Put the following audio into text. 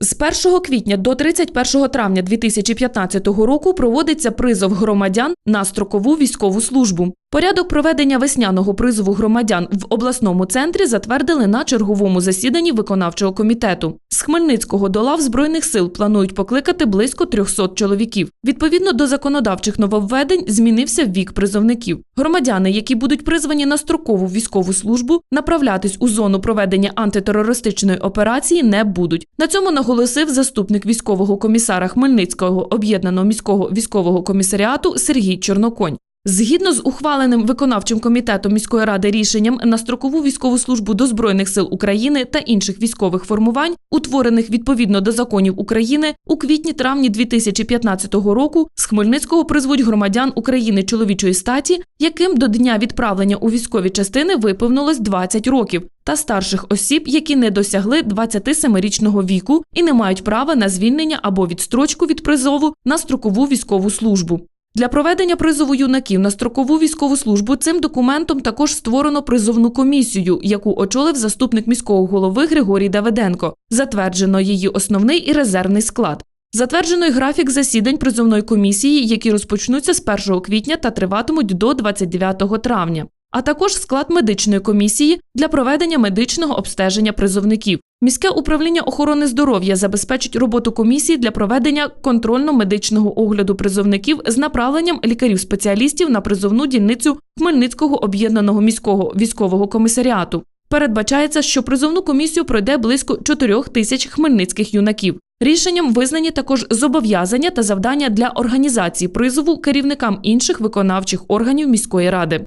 З 1 квітня до 31 травня 2015 року проводиться призов громадян на строкову військову службу. Порядок проведення весняного призову громадян в обласному центрі затвердили на черговому засіданні виконавчого комітету. З Хмельницького до лав збройних сил планують покликати близько 300 чоловіків. Відповідно до законодавчих нововведень змінився вік призовників. Громадяни, які будуть призвані на строкову військову службу, направлятись у зону проведення антитерористичної операції не будуть. На цьому наголосив заступник військового комісара Хмельницького об'єднаного міського військового комісаріату Сергій Чорноконь. Згідно з ухваленим виконавчим комітетом міської ради рішенням на строкову військову службу до Збройних сил України та інших військових формувань, утворених відповідно до законів України, у квітні-травні 2015 року з Хмельницького призвуть громадян України чоловічої статі, яким до дня відправлення у військові частини виповнилось 20 років, та старших осіб, які не досягли 27-річного віку і не мають права на звільнення або відстрочку від призову на строкову військову службу. Для проведення призову юнаків на строкову військову службу цим документом також створено призовну комісію, яку очолив заступник міського голови Григорій Давиденко. Затверджено її основний і резервний склад. Затверджено й графік засідань призовної комісії, які розпочнуться з 1 квітня та триватимуть до 29 травня. А також склад медичної комісії для проведення медичного обстеження призовників. Міське управління охорони здоров'я забезпечить роботу комісії для проведення контрольно-медичного огляду призовників з направленням лікарів-спеціалістів на призовну дільницю Хмельницького об'єднаного міського військового комісаріату. Передбачається, що призовну комісію пройде близько 4 тисяч хмельницьких юнаків. Рішенням визнані також зобов'язання та завдання для організації призову керівникам інших виконавчих органів міської ради.